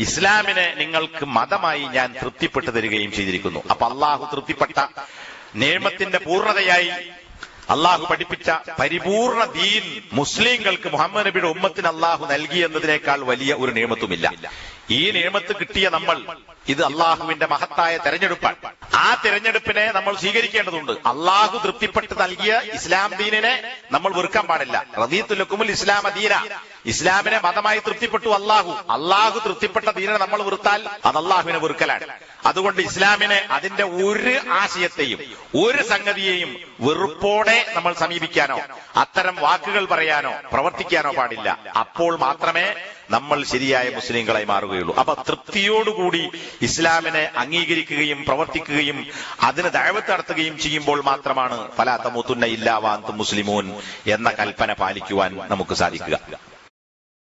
ഇസ്ലാമിനെ നിങ്ങൾക്ക് മതമായി ഞാൻ തൃപ്തിപ്പെട്ടു തരികയും ചെയ്തിരിക്കുന്നു. അപ്പൊ അള്ളാഹു തൃപ്തിപ്പെട്ട നിയമത്തിന്റെ പൂർണതയായി അള്ളാഹു പഠിപ്പിച്ച പരിപൂർണ ദീൻ മുസ്ലിങ്ങൾക്ക് മുഹമ്മദ് നബിയുടെ ഉമ്മത്തിന് അള്ളാഹു നൽകി എന്നതിനേക്കാൾ വലിയ ഒരു നിയമത്തുമില്ല ഈ നിയമത്ത് കിട്ടിയ നമ്മൾ ഇത് അള്ളാഹുവിന്റെ മഹത്തായ തെരഞ്ഞെടുപ്പാണ്. ആ തെരഞ്ഞെടുപ്പിനെ നമ്മൾ സ്വീകരിക്കേണ്ടതുണ്ട്. അള്ളാഹു തൃപ്തിപ്പെട്ട് നൽകിയ ഇസ്ലാം ദീനിനെ നമ്മൾ വെറുക്കാൻ പാടില്ല. റദീത്തുലക്കുമുൽ ഇസ്ലാം അദീന ഇസ്ലാമിനെ മതമായി തൃപ്തിപ്പെട്ടു അള്ളാഹു. അള്ളാഹു തൃപ്തിപ്പെട്ട ദീനെ നമ്മൾ വെറുത്താൽ അത് അള്ളാഹുവിനെ വെറുക്കലാണ്. അതുകൊണ്ട് ഇസ്ലാമിനെ അതിന്റെ ഒരു ആശയത്തെയും ഒരു സംഗതിയെയും വെറുപ്പോടെ നമ്മൾ സമീപിക്കാനോ അത്തരം വാക്കുകൾ പറയാനോ പ്രവർത്തിക്കാനോ പാടില്ല. അപ്പോൾ മാത്രമേ നമ്മൾ ശരിയായ മുസ്ലിങ്ങളായി മാറുകയുള്ളൂ. അപ്പൊ തൃപ്തിയോടുകൂടി ഇസ്ലാമിനെ അംഗീകരിക്കുകയും പ്രവർത്തിക്കുകയും അതിന് ദയവത്ത് നടത്തുകയും ചെയ്യുമ്പോൾ മാത്രമാണ് ഫലാത്തമുത്തുന്ന ഇല്ലാവാന്തും മുസ്ലിമൂൻ എന്ന കൽപ്പന പാലിക്കുവാൻ നമുക്ക് സാധിക്കുക.